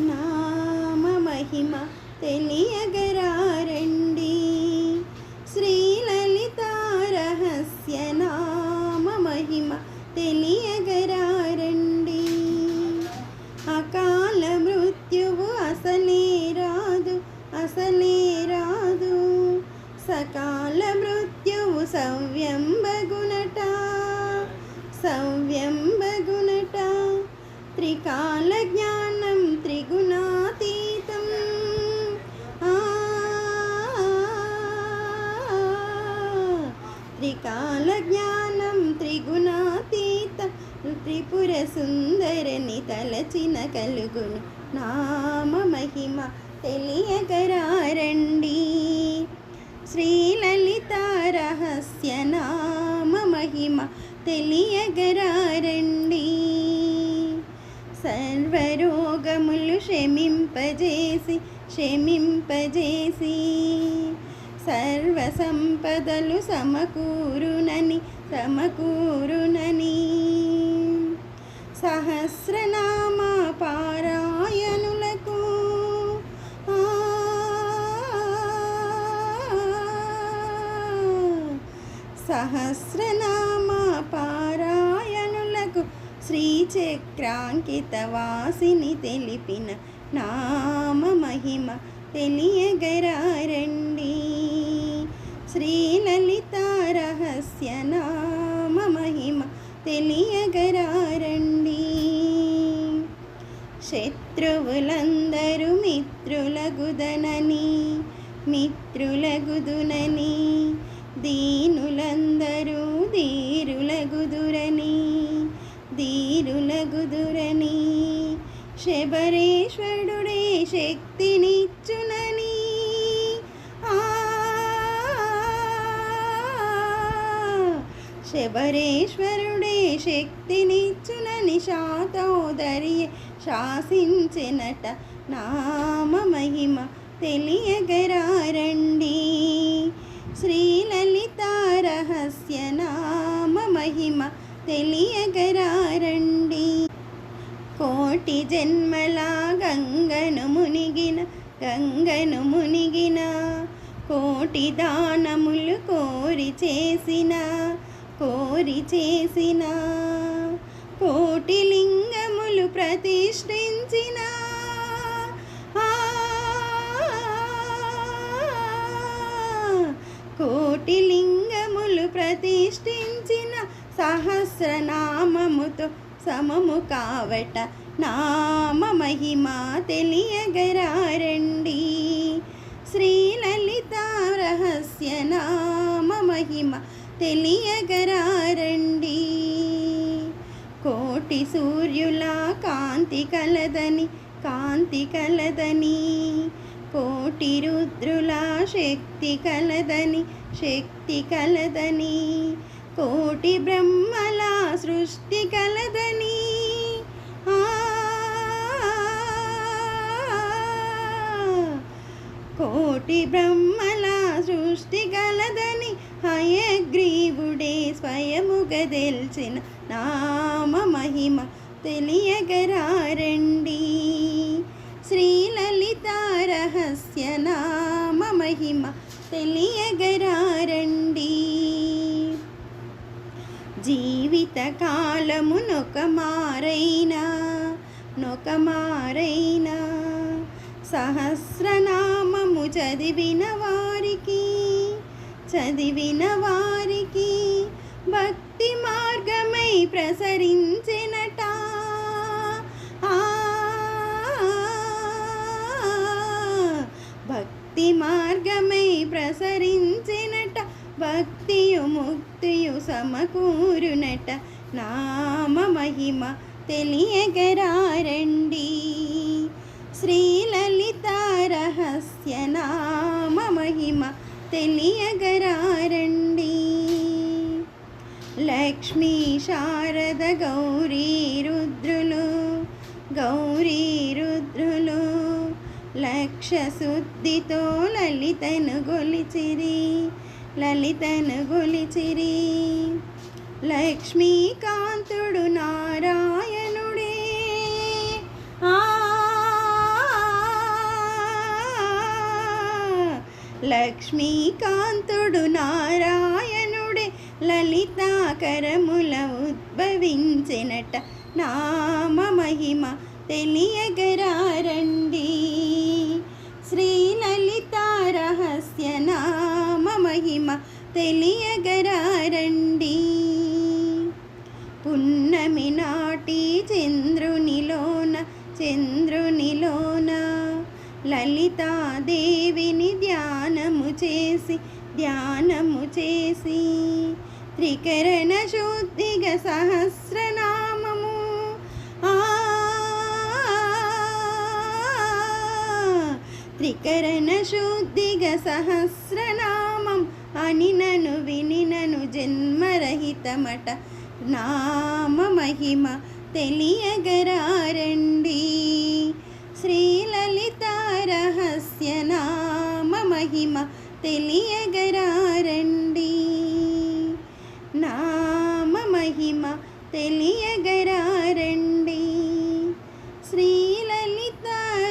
నామ మహిమ తెలియగరారండి. శ్రీలలిత రహస్య నామ మహిమ తెలియగరారండి. అకాల మృత్యువు అసలే రాదు అసలే రాదు. సకాల మృత్యువు సవ్యంబగునట సవ్యంబగునట. త్రికాల జ్ఞానం త్రికాల జ్ఞానం త్రిగుణాతీత త్రిపుర సుందరని తలచిన కలుగును నామ మహిమ తెలియకరారండి శ్రీలలిత రహస్య నామ మహిమ తెలియగరారండి సర్వరోగములు క్షమింపజేసి క్షమింపజేసి సర్వ సంపదలు సమకూరునని సమకూరునని. సహస్రనామ పారాయణులకు ఆ, సహస్రనామ పారాయణులకు శ్రీచక్రాంకిత వాసిని తెలిపిన నామ మహిమ తెలియగరారండి. శ్రీలలిత నామ మహిమ తెలియగరారండి శత్రువులందరూ మిత్రులగుదనని మిత్రులగుదునని దీనులందరూ ధీరులగుదురని ధీరులగుదురని శబరేశ్వరుడే శక్తినిచ్చు శబరేశ్వరుడే శక్తినిచ్చున నిషాతోదర్య శాసించినట నామ మహిమ తెలియగరారండి. శ్రీలలిత రహస్య నామ మహిమ తెలియగరారండి. కోటి జన్మల గంగను మునిగిన గంగను మునిగిన కోటి దానములు కోరి చేసిన కోరి చేసిన కోటి లింగములు ప్రతిష్ఠించిన. ఆ, కోటి లింగములు ప్రతిష్ఠించిన సహస్రనామముతో సమము కావట నామ మహిమ తెలియగరారండి. శ్రీలలిత రహస్య నామ మహిమ తెలియగరారండి. కోటి సూర్యుల కాంతి కలదని కాంతి కలదని. కోటి రుద్రుల శక్తి కలదని శక్తి కలదని. కోటి బ్రహ్మల సృష్టి కలదని. కోటి బ్రహ్మల సృష్టి కలదని హయగ్రీవుడే స్వయముగా తెలిసిన నామ మహిమ తెలియగరారండి. శ్రీలలిత రహస్య నామ మహిమ తెలియగరారండి. జీవిత కాలము నొక మారైనా నొక మారైనా సహస్రనామము చదివిన వారి చదివిన వారికి భక్తి మార్గమై ప్రసరించినట. ఆ, భక్తి మార్గమై ప్రసరించినట భక్తియు ముక్తియు సమకూరునట. నామ మహిమ తెలియగరారండి. శ్రీలలిత తెలియగరారండి. లక్ష్మీ శారద గౌరీ రుద్రులు గౌరీ రుద్రులు లక్ష శుద్ధితో లలితను గొలిచిరి లలితను గొలిచిరి. లక్ష్మీకాంతుడు నారాయణ లక్ష్మీకాంతుడు నారాయణుడే లలితాకరముల ఉద్భవించినట నామ మహిమ తెలియగరారండి. శ్రీ లలిత రహస్య నామ మహిమ తెలియగరారండి. పున్నమి నాటి చంద్రునిలోన చంద్రునిలోన లలితాదేవి ధ్యానము చేసి త్రికరణ శుద్ధిగ సహస్రనామము. ఆ త్రికరణ శుద్ధిగ సహస్రనామం అని నను విని నను జన్మరహితమట నామ మహిమ తెలియగరారండి. శ్రీలలిత రహస్య నామ మహిమ తెలియగరారండి. నామ మహిమ తెలియగరారండి. శ్రీలలిత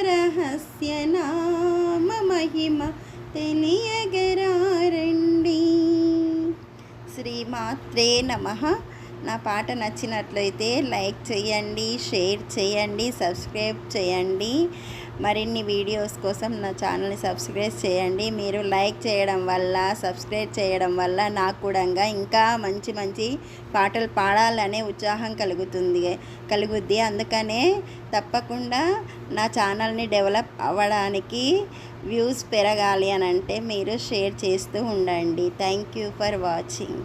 రహస్య నామ మహిమ తెలియగరారండి. శ్రీమాత్రే నమ. నా పాట నచ్చినట్లయితే లైక్ చేయండి షేర్ చేయండి సబ్స్క్రైబ్ చేయండి. మరిన్ని వీడియోస్ కోసం నా ఛానల్ని సబ్స్క్రైబ్ చేయండి. మీరు లైక్ చేయడం వల్ల సబ్స్క్రైబ్ చేయడం వల్ల నాకు కూడా ఇంకా మంచి మంచి పాటలు పాడాలనే ఉత్సాహం కలుగుతుంది కలుగుద్ది. అందుకనే తప్పకుండా నా ఛానల్ని డెవలప్ అవ్వడానికి వ్యూస్ పెరగాలి అని అంటే మీరు షేర్ చేస్తూ ఉండండి. Thank you for watching.